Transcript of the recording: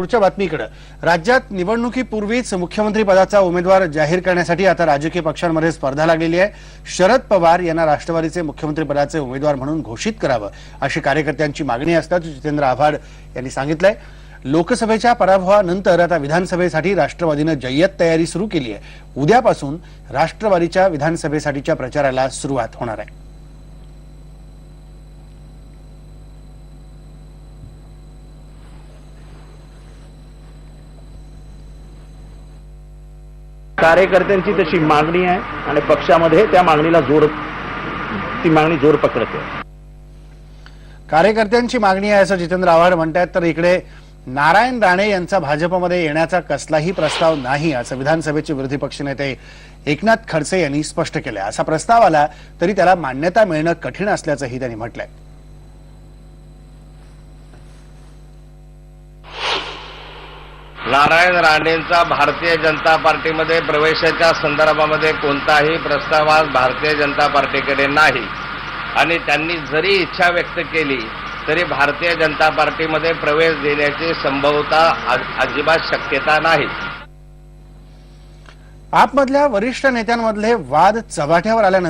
पुढच्या बातमीकडे. राज्यात निवडणुकीपूर्वीच मुख्यमंत्री पदाचा उमेदवार जाहीर करण्यासाठी आता राजकीय पक्षांमध्ये स्पर्धा लागलेली आहे. शरद पवार यांना राष्ट्रवादीचे मुख्यमंत्री पदाचे उमेदवार म्हणून घोषित करावं अशी कार्यकर्त्यांची मागणी असल्याचं जितेंद्र आव्हाड यांनी सांगितलंय. लोकसभेच्या पराभवानंतर आता विधानसभेसाठी राष्ट्रवादीनं जय्यत तयारी सुरू केली आहे. उद्यापासून राष्ट्रवादीच्या विधानसभेसाठीच्या प्रचाराला सुरुवात होणार आहे. कार्यकर्त्यांची तशी मागणी आहे आणि पक्षामध्ये त्या मागणीला जोर ती मागणी जोर पकडते. कार्यकर्त्यांची मागणी आहे असं जितेंद्र आव्हाड म्हणतात तर इकडे नारायण राणे यांचा भाजपमध्ये येण्याचा कसलाही प्रस्ताव नाही असं विधानसभेचे विरोधी पक्षनेते एकनाथ खडसे यांनी स्पष्ट केलं असा प्रस्ताव आला तरी त्याला मान्यता मिळणं कठीण असल्याचंही त्यांनी म्हटलंय. नारायण राणेंचा भारतीय जनता पार्टीमध्ये प्रवेशाच्या संदर्भामध्ये कोणताही प्रस्ताव आज भारतीय जनता पार्टीकडे नाही. आणि त्यांनी जरी इच्छा व्यक्त केली तरी भारतीय जनता पार्टीमध्ये प्रवेश देण्याची संभवता अजिबात शक्यता नाही. आपमधल्या वरिष्ठ नेत्यांमधले वाद चव्हाट्यावर आल्यानंतर